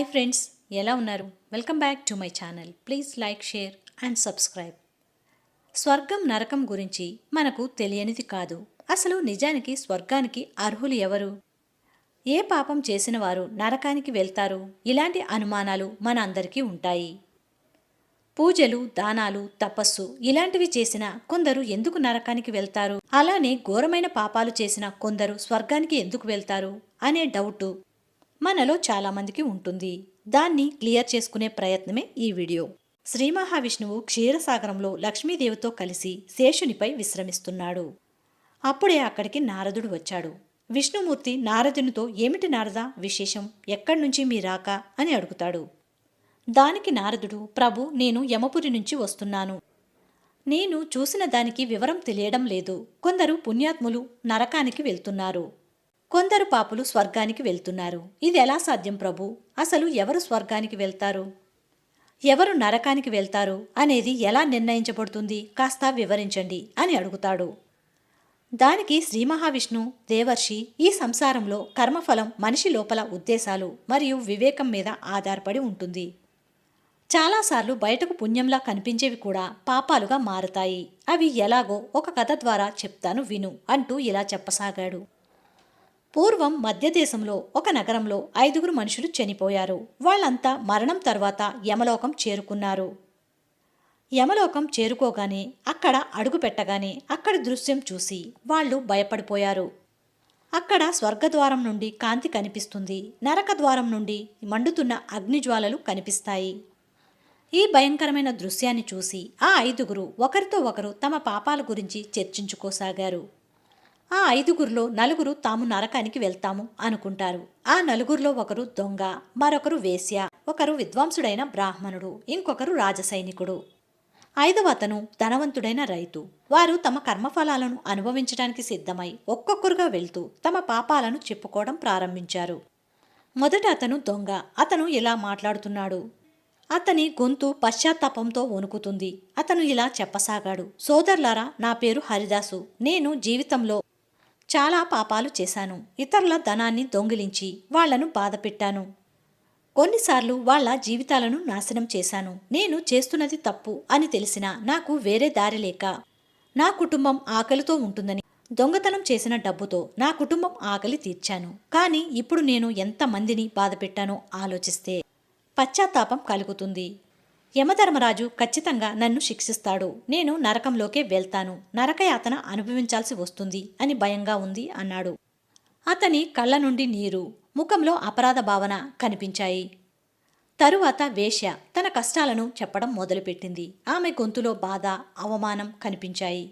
Hi friends ఎలా ఉన్నారు? Welcome back to my channel please like share and subscribe స్వర్గం నరకం గురించి మనకు తెలియనిది కాదు. అసలు నిజానికి స్వర్గానికి అర్హులు ఎవరు? ఏ పాపం చేసిన వారు నరకానికి వెళ్తారు? ఇలాంటి అనుమానాలు మన అందరికీ ఉంటాయి. పూజలు దానాలు తపస్సు ఇలాంటివి చేసిన కొందరు ఎందుకు నరకానికి వెళ్తారు? అలానే ఘోరమైన పాపాలు చేసిన కొందరు స్వర్గానికి ఎందుకు వెళ్తారు? అనే డౌటు మనలో చాలామందికి ఉంటుంది. దాన్ని క్లియర్ చేసుకునే ప్రయత్నమే ఈ వీడియో. శ్రీ మహావిష్ణువు క్షీరసాగరంలో లక్ష్మీదేవితో కలిసి శేషునిపై విశ్రమిస్తున్నాడు. అప్పుడే అక్కడికి నారదుడు వచ్చాడు. విష్ణుమూర్తి నారదునితో ఏమిటి నారద విశేషం? ఎక్కడి నుంచి మీ రాక? అని అడుగుతాడు. దానికి నారదుడు ప్రభు నేను యమపురి నుంచి వస్తున్నాను. నేను చూసిన దానికి వివరం తెలియడం లేదు. కొందరు పుణ్యాత్ములు నరకానికి వెళ్తున్నారు. కొందరు పాపులు స్వర్గానికి వెళ్తున్నారు. ఇది ఎలా సాధ్యం ప్రభు? అసలు ఎవరు స్వర్గానికి వెళ్తారు? ఎవరు నరకానికి వెళ్తారు? అనేది ఎలా నిర్ణయించబడుతుంది? కాస్త వివరించండి అని అడుగుతాడు. దానికి శ్రీ మహావిష్ణు దేవర్షి ఈ సంసారంలో కర్మఫలం మనిషి లోపల ఉద్దేశాలు మరియు వివేకం మీద ఆధారపడి ఉంటుంది. చాలాసార్లు బయటకు పుణ్యంలా కనిపించేవి కూడా పాపాలుగా మారతాయి. అవి ఎలాగో ఒక కథ ద్వారా చెప్తాను విను అంటూ ఇలా చెప్పసాగాడు. పూర్వం మధ్యదేశంలో ఒక నగరంలో ఐదుగురు మనుషులు చనిపోయారు. వాళ్ళంతా మరణం తర్వాత యమలోకం చేరుకున్నారు. యమలోకం చేరుకోగానే అక్కడ అడుగు పెట్టగానే అక్కడి దృశ్యం చూసి వాళ్ళు భయపడిపోయారు. అక్కడ స్వర్గద్వారం నుండి కాంతి కనిపిస్తుంది. నరక ద్వారం నుండి మండుతున్న అగ్నిజ్వాలలు కనిపిస్తాయి. ఈ భయంకరమైన దృశ్యాన్ని చూసి ఆ ఐదుగురు ఒకరితో ఒకరు తమ పాపాల గురించి చర్చించుకోసాగారు. ఆ ఐదుగురిలో నలుగురు తాము నరకానికి వెళ్తాము అనుకుంటారు. ఆ నలుగురిలో ఒకరు దొంగ మరొకరు వేశ్య ఒకరు విద్వాంసుడైన బ్రాహ్మణుడు ఇంకొకరు రాజసైనికుడు. ఐదవ అతను ధనవంతుడైన రైతు. వారు తమ కర్మఫలాలను అనుభవించడానికి సిద్ధమై ఒక్కొక్కరుగా వెళ్తూ తమ పాపాలను చెప్పుకోవడం ప్రారంభించారు. మొదట అతను దొంగ అతను ఇలా మాట్లాడుతున్నాడు. అతని గొంతు పశ్చాత్తాపంతో వణుకుతుంది. అతను ఇలా చెప్పసాగాడు. సోదరులారా నా పేరు హరిదాసు. నేను జీవితంలో చాలా పాపాలు చేశాను. ఇతరుల ధనాన్ని దొంగిలించి వాళ్ళను బాధపెట్టాను. కొన్నిసార్లు వాళ్ళ జీవితాలను నాశనం చేశాను. నేను చేస్తున్నది తప్పు అని తెలిసినా నాకు వేరే దారి లేక నా కుటుంబం ఆకలితో ఉంటుందని దొంగతనం చేసిన డబ్బుతో నా కుటుంబం ఆకలి తీర్చాను. కానీ ఇప్పుడు నేను ఎంతమందిని బాధపెట్టానో ఆలోచిస్తే పశ్చాత్తాపం కలుగుతుంది. యమధర్మరాజు ఖచ్చితంగా నన్ను శిక్షిస్తాడు. నేను నరకంలోకే వెళ్తాను. నరకయాతన అనుభవించాల్సి వస్తుంది అని భయంగా ఉంది అన్నాడు. అతని కళ్ళ నుండి నీరు ముఖంలో అపరాధ భావన కనిపించాయి. తరువాత వేశ్య తన కష్టాలను చెప్పడం మొదలుపెట్టింది. ఆమె గొంతులో బాధ అవమానం కనిపించాయి.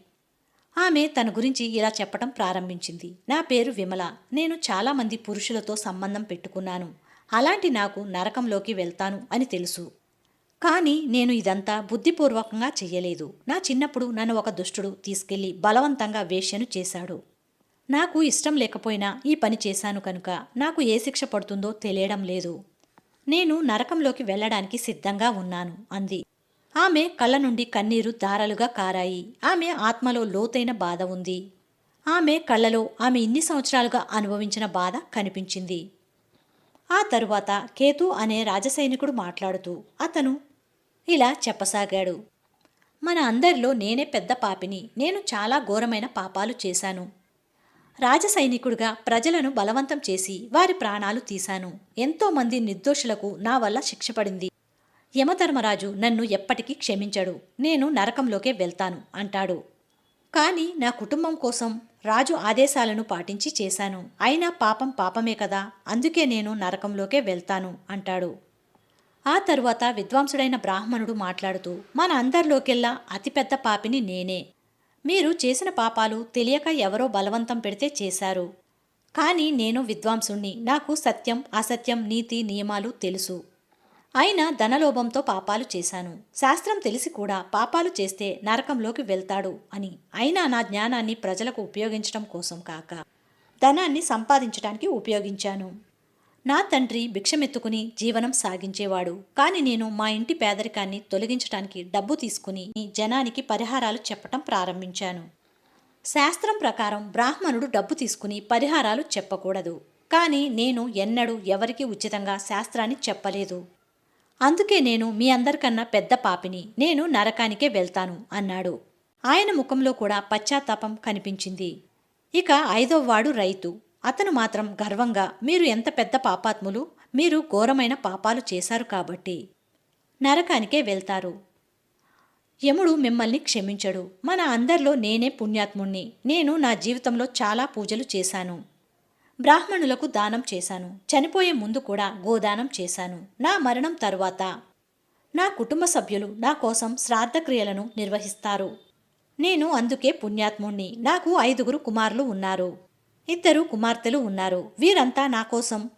ఆమె తన గురించి ఇలా చెప్పడం ప్రారంభించింది. నా పేరు విమల. నేను చాలామంది పురుషులతో సంబంధం పెట్టుకున్నాను. అలాంటి నాకు నరకంలోకి వెళ్తాను అని తెలుసు. కానీ నేను ఇదంతా బుద్ధిపూర్వకంగా చెయ్యలేదు. నా చిన్నప్పుడు నన్ను ఒక దుష్టుడు తీసుకెళ్ళి బలవంతంగా వేశ్యను చేశాడు. నాకు ఇష్టం లేకపోయినా ఈ పని చేశాను కనుక నాకు ఏ శిక్ష పడుతుందో తెలియడం లేదు. నేను నరకంలోకి వెళ్ళడానికి సిద్ధంగా ఉన్నాను అంది. ఆమె కళ్ళ నుండి కన్నీరు దారాలుగా కారాయి. ఆమె ఆత్మలో లోతైన బాధ ఉంది. ఆమె కళ్ళలో ఆమె ఇన్ని సంవత్సరాలుగా అనుభవించిన బాధ కనిపించింది. ఆ తరువాత కేతు అనే రాజసైనికుడు మాట్లాడుతూ అతను ఇలా చెప్పసాగాడు. మన అందరిలో నేనే పెద్ద పాపిని. నేను చాలా ఘోరమైన పాపాలు చేశాను. రాజసైనికుడిగా ప్రజలను బలవంతం చేసి వారి ప్రాణాలు తీశాను. ఎంతోమంది నిర్దోషులకు నా వల్ల శిక్ష పడింది. యమధర్మరాజు నన్ను ఎప్పటికీ క్షమించడు. నేను నరకంలోకే వెళ్తాను అంటాడు. కానీ నా కుటుంబం కోసం రాజు ఆదేశాలను పాటించి చేశాను. అయినా పాపం పాపమే కదా. అందుకే నేను నరకంలోకే వెళ్తాను అంటాడు. ఆ తరువాత విద్వాంసుడైన బ్రాహ్మణుడు మాట్లాడుతూ మన అందరిలోకెల్లా అతిపెద్ద పాపిని నేనే. మీరు చేసిన పాపాలు తెలియక ఎవరో బలవంతం పెడితే చేశారు. కానీ నేను విద్వాంసుణ్ణి. నాకు సత్యం అసత్యం నీతి నియమాలు తెలుసు. అయినా ధనలోభంతో పాపాలు చేశాను. శాస్త్రం తెలిసి కూడా పాపాలు చేస్తే నరకంలోకి వెళ్తాడు అని. అయినా నా జ్ఞానాన్ని ప్రజలకు ఉపయోగించడం కోసం కాక ధనాన్ని సంపాదించడానికి ఉపయోగించాను. నా తండ్రి భిక్షమెత్తుకుని జీవనం సాగించేవాడు. కాని నేను మా ఇంటి పేదరికాన్ని తొలగించడానికి డబ్బు తీసుకుని జనానికి పరిహారాలు చెప్పటం ప్రారంభించాను. శాస్త్రం ప్రకారం బ్రాహ్మణుడు డబ్బు తీసుకుని పరిహారాలు చెప్పకూడదు. కానీ నేను ఎన్నడూ ఎవరికీ ఉచితంగా శాస్త్రాన్ని చెప్పలేదు. అందుకే నేను మీ అందరికన్నా పెద్ద పాపిని. నేను నరకానికే వెళ్తాను అన్నాడు. ఆయన ముఖంలో కూడా పశ్చాత్తాపం కనిపించింది. ఇక ఐదవవాడు రైతు. అతను మాత్రం గర్వంగా మీరు ఎంత పెద్ద పాపాత్ములు? మీరు ఘోరమైన పాపాలు చేశారు కాబట్టి. నరకానికే వెళ్తారు. యముడు మిమ్మల్ని క్షమించడు. మన అందరిలో నేనే పుణ్యాత్ముణ్ణి. నేను నా జీవితంలో చాలా పూజలు చేశాను. బ్రాహ్మణులకు దానం చేశాను. చనిపోయే ముందు కూడా గోదానం చేశాను. నా మరణం తరువాత నా కుటుంబ సభ్యులు నా కోసం శ్రాద్ధక్రియలను నిర్వహిస్తారు. నేను అందుకే పుణ్యాత్ముణ్ణి. నాకు ఐదుగురు కుమారులు ఉన్నారు. ఇద్దరు కుమార్తెలు ఉన్నారు. వీరంతా నా కోసం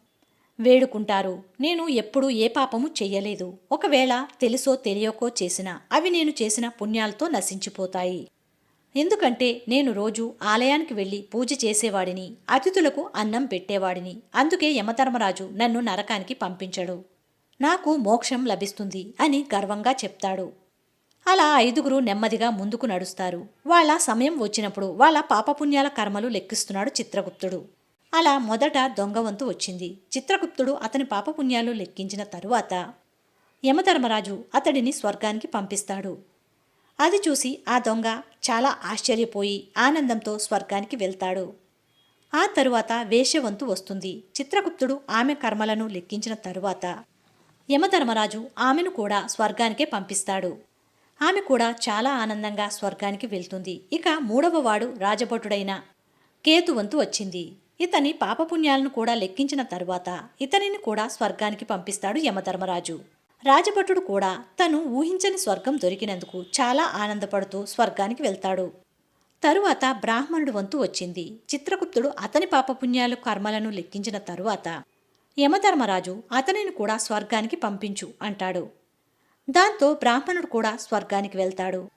వేడుకుంటారు. నేను ఎప్పుడూ ఏ పాపము చెయ్యలేదు. ఒకవేళ తెలుసో తెలియకో చేసినా అవి నేను చేసిన పుణ్యాలతో నశించిపోతాయి. ఎందుకంటే నేను రోజు ఆలయానికి వెళ్ళి పూజ చేసేవాడిని అతిథులకు అన్నం పెట్టేవాడిని. అందుకే యమధర్మరాజు నన్ను నరకానికి పంపించడు. నాకు మోక్షం లభిస్తుంది అని గర్వంగా చెప్తాడు. అలా ఐదుగురు నెమ్మదిగా ముందుకు నడుస్తారు. వాళ్ళ సమయం వచ్చినప్పుడు వాళ్ళ పాపపుణ్యాల కర్మలు లెక్కిస్తున్నాడు చిత్రగుప్తుడు. అలా మొదట దొంగవంతు వచ్చింది. చిత్రగుప్తుడు అతని పాపపుణ్యాలు లెక్కించిన తరువాత యమధర్మరాజు అతడిని స్వర్గానికి పంపిస్తాడు. అది చూసి ఆ దొంగ చాలా ఆశ్చర్యపోయి ఆనందంతో స్వర్గానికి వెళ్తాడు. ఆ తరువాత వేషవంతు వస్తుంది. చిత్రగుప్తుడు ఆమె కర్మలను లెక్కించిన తరువాత యమధర్మరాజు ఆమెను కూడా స్వర్గానికే పంపిస్తాడు. ఆమె కూడా చాలా ఆనందంగా స్వర్గానికి వెళ్తుంది. ఇక మూడవ వాడు రాజభటుడైన కేతువంతు వచ్చింది. ఇతని పాపపుణ్యాలను కూడా లెక్కించిన తరువాత ఇతనిని కూడా స్వర్గానికి పంపిస్తాడు యమధర్మరాజు. రాజభటుడు కూడా తను ఊహించని స్వర్గం దొరికినందుకు చాలా ఆనందపడుతూ స్వర్గానికి వెళ్తాడు. తరువాత బ్రాహ్మణుడు వంతు వచ్చింది. చిత్రగుప్తుడు అతని పాపపుణ్యాలు కర్మలను లెక్కించిన తరువాత యమధర్మరాజు అతనిని కూడా స్వర్గానికి పంపించు అంటాడు. దాంతో బ్రాహ్మణుడు కూడా స్వర్గానికి వెళ్తాడు.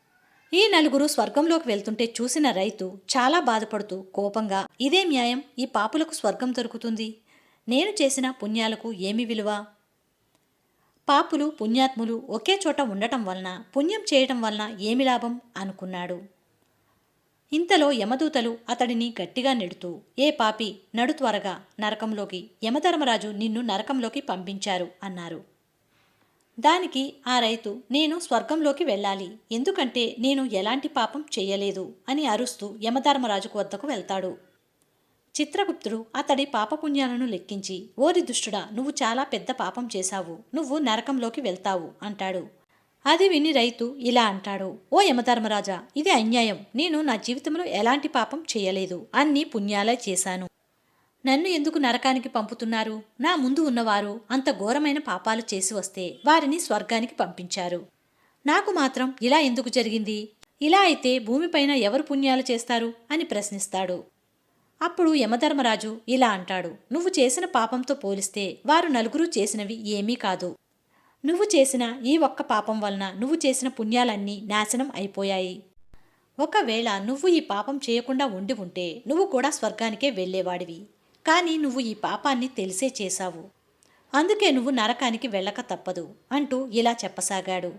ఈ నలుగురు స్వర్గంలోకి వెళ్తుంటే చూసిన రైతు చాలా బాధపడుతూ కోపంగా ఇదే న్యాయం? ఈ పాపులకు స్వర్గం దొరుకుతుంది. నేను చేసిన పుణ్యాలకు ఏమి విలువ? పాపులు పుణ్యాత్ములు ఒకే చోట ఉండటం వలన పుణ్యం చేయటం వలన ఏమి లాభం అనుకున్నాడు. ఇంతలో యమదూతలు అతడిని గట్టిగా నెడుతూ ఏ పాపి నడు త్వరగా నరకంలోకి యమధర్మరాజు నిన్ను నరకంలోకి పంపించారు అన్నారు. దానికి ఆ రైతు నేను స్వర్గంలోకి వెళ్ళాలి. ఎందుకంటే నేను ఎలాంటి పాపం చెయ్యలేదు అని అరుస్తూ యమధర్మరాజుకు వద్దకు వెళ్తాడు. చిత్రగుప్తుడు అతడి పాపపుణ్యాలను లెక్కించి ఓరి దుష్టుడా నువ్వు చాలా పెద్ద పాపం చేశావు. నువ్వు నరకంలోకి వెళ్తావు అంటాడు. అది విని రైతు ఇలా అంటాడు ఓ యమధర్మరాజా ఇది అన్యాయం. నేను నా జీవితంలో ఎలాంటి పాపం చేయలేదు. అన్ని పుణ్యాలే చేశాను. నన్ను ఎందుకు నరకానికి పంపుతున్నారు? నా ముందు ఉన్నవారు అంత ఘోరమైన పాపాలు చేసి వస్తే వారిని స్వర్గానికి పంపించారు. నాకు మాత్రం ఇలా ఎందుకు జరిగింది? ఇలా అయితే భూమిపైన ఎవరు పుణ్యాలు చేస్తారు? అని ప్రశ్నిస్తాడు. అప్పుడు యమధర్మరాజు ఇలా అంటాడు. నువ్వు చేసిన పాపంతో పోలిస్తే వారు నలుగురు చేసినవి ఏమీ కాదు. నువ్వు చేసిన ఈ ఒక్క పాపం వలన నువ్వు చేసిన పుణ్యాలన్నీ నాశనం అయిపోయాయి. ఒకవేళ నువ్వు ఈ పాపం చేయకుండా ఉండి ఉంటే నువ్వు కూడా స్వర్గానికే వెళ్ళేవాడివి. కానీ నువ్వు ఈ పాపాన్ని తెలిసే చేశావు. అందుకే నువ్వు నరకానికి వెళ్ళక తప్పదు అంటూ ఇలా చెప్పసాగాడు.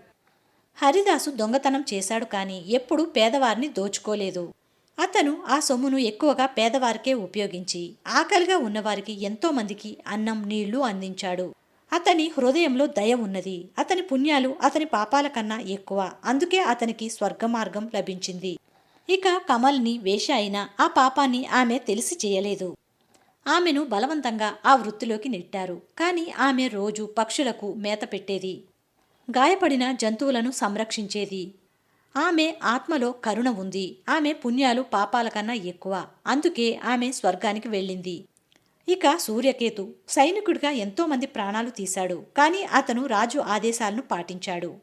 హరిదాసు దొంగతనం చేశాడు కానీ ఎప్పుడూ పేదవారిని దోచుకోలేదు. అతను ఆ సొమ్మును ఎక్కువగా పేదవారికే ఉపయోగించి ఆకలిగా ఉన్నవారికి ఎంతోమందికి అన్నం నీళ్ళు అందించాడు. అతని హృదయంలో దయ ఉన్నది. అతని పుణ్యాలు అతని పాపాల కన్నా ఎక్కువ. అందుకే అతనికి స్వర్గ మార్గం లభించింది. ఇక కమల్ని వేష అయినా ఆ పాపాన్ని ఆమె తెలిసి చేయలేదు. ఆమెను బలవంతంగా ఆ వృత్తిలోకి నెట్టారు. కానీ ఆమె రోజు పక్షులకు మేత పెట్టేది. గాయపడిన జంతువులను సంరక్షించేది. ఆమె ఆత్మలో కరుణ ఉంది. ఆమె పుణ్యాలు పాపాల కన్నా ఎక్కువ. అందుకే ఆమె స్వర్గానికి వెళ్ళింది. ఇక సూర్యకేతు సైనికుడిగా ఎంతోమంది ప్రాణాలు తీశాడు. కానీ అతను రాజు ఆదేశాలను పాటించాడు.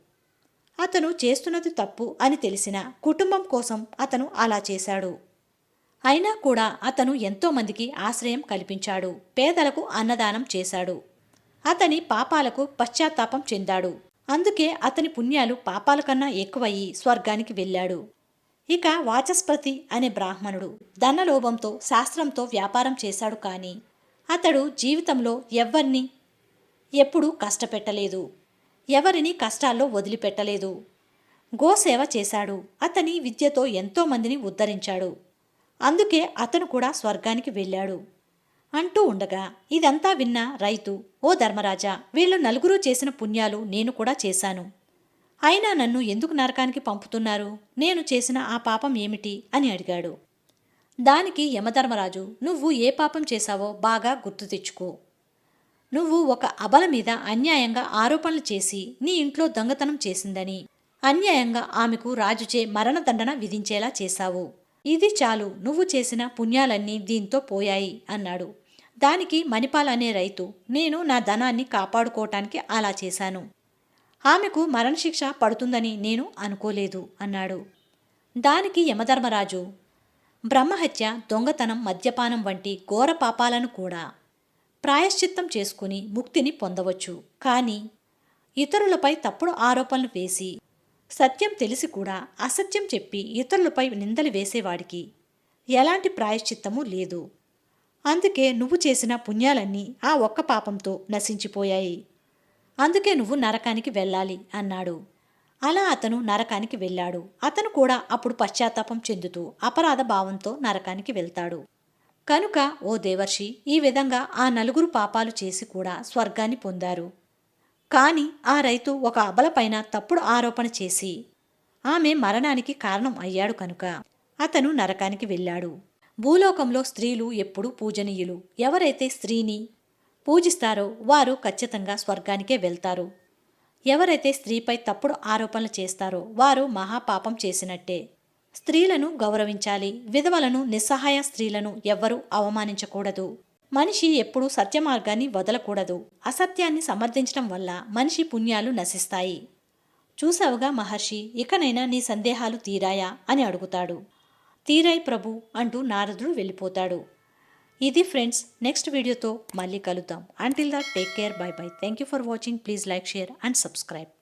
అతను చేస్తున్నది తప్పు అని తెలిసిన కుటుంబం కోసం అతను అలా చేశాడు. అయినా కూడా అతను ఎంతోమందికి ఆశ్రయం కల్పించాడు. పేదలకు అన్నదానం చేశాడు. అతని పాపాలకు పశ్చాత్తాపం చెందాడు. అందుకే అతని పుణ్యాలు పాపాల కన్నా ఎక్కువయ్యి స్వర్గానికి వెళ్ళాడు. ఇక వాచస్పతి అనే బ్రాహ్మణుడు ధనలోభంతో శాస్త్రంతో వ్యాపారం చేశాడు కానీ అతడు జీవితంలో ఎవ్వరిని ఎప్పుడూ కష్టపెట్టలేదు. ఎవరిని కష్టాల్లో వదిలిపెట్టలేదు. గోసేవ చేశాడు. అతని విద్యతో ఎంతోమందిని ఉద్ధరించాడు. అందుకే అతను కూడా స్వర్గానికి వెళ్ళాడు. అంటూ ఉండగా ఇదంతా విన్న రైతు ఓ ధర్మరాజా వీళ్ళు నలుగురు చేసిన పుణ్యాలు నేను కూడా చేశాను. అయినా నన్ను ఎందుకు నరకానికి పంపుతున్నారు? నేను చేసిన ఆ పాపం ఏమిటి? అని అడిగాడు. దానికి యమధర్మరాజు నువ్వు ఏ పాపం చేశావో బాగా గుర్తు తెచ్చుకో. నువ్వు ఒక అబల మీద అన్యాయంగా ఆరోపణలు చేసి నీ ఇంట్లో దొంగతనం చేసిందని అన్యాయంగా ఆమెకు రాజుచే మరణదండన విధించేలా చేశావు. ఇది చాలు నువ్వు చేసిన పుణ్యాలన్నీ దీంతో పోయాయి అన్నాడు. దానికి మణిపాల్ అనే రైతు నేను నా ధనాన్ని కాపాడుకోవటానికి అలా చేశాను. ఆమెకు మరణశిక్ష పడుతుందని నేను అనుకోలేదు అన్నాడు. దానికి యమధర్మరాజు బ్రహ్మహత్య దొంగతనం మద్యపానం వంటి ఘోర పాపాలను కూడా ప్రాయశ్చిత్తం చేసుకుని ముక్తిని పొందవచ్చు. కానీ ఇతరులపై తప్పుడు ఆరోపణలు వేసి సత్యం తెలిసి కూడా అసత్యం చెప్పి ఇతరులపై నిందలు వేసేవాడికి ఎలాంటి ప్రాయశ్చిత్తము లేదు. అందుకే నువ్వు చేసిన పుణ్యాలన్నీ ఆ ఒక్క పాపంతో నశించిపోయాయి. అందుకే నువ్వు నరకానికి వెళ్ళాలి అన్నాడు. అలా అతను నరకానికి వెళ్ళాడు. అతను కూడా అప్పుడు పశ్చాత్తాపం చెందుతూ అపరాధ భావంతో నరకానికి వెళ్తాడు. కనుక ఓ దేవర్షి ఈ విధంగా ఆ నలుగురు పాపాలు చేసి కూడా స్వర్గాన్ని పొందారు. కానీ ఆ రైతు ఒక అబలపైన తప్పుడు ఆరోపణ చేసి ఆమె మరణానికి కారణం అయ్యాడు కనుక అతను నరకానికి వెళ్ళాడు. భూలోకంలో స్త్రీలు ఎప్పుడూ పూజనీయులు. ఎవరైతే స్త్రీని పూజిస్తారో వారు ఖచ్చితంగా స్వర్గానికే వెళ్తారు. ఎవరైతే స్త్రీపై తప్పుడు ఆరోపణలు చేస్తారో వారు మహాపాపం చేసినట్టే. స్త్రీలను గౌరవించాలి. విధవలను నిస్సహాయ స్త్రీలను ఎవ్వరూ అవమానించకూడదు. మనిషి ఎప్పుడూ సత్యమార్గాన్ని వదలకూడదు. అసత్యాన్ని సమర్థించడం వల్ల మనిషి పుణ్యాలు నశిస్తాయి. చూసావుగా మహర్షి ఇకనైనా నీ సందేహాలు తీరాయా? అని అడుగుతాడు. తీరాయి ప్రభు అంటూ నారదుడు వెళ్ళిపోతాడు. ఇది ఫ్రెండ్స్ నెక్స్ట్ వీడియోతో మళ్ళీ కలుద్దాం. Until that take care bye bye thank you for watching please like share and subscribe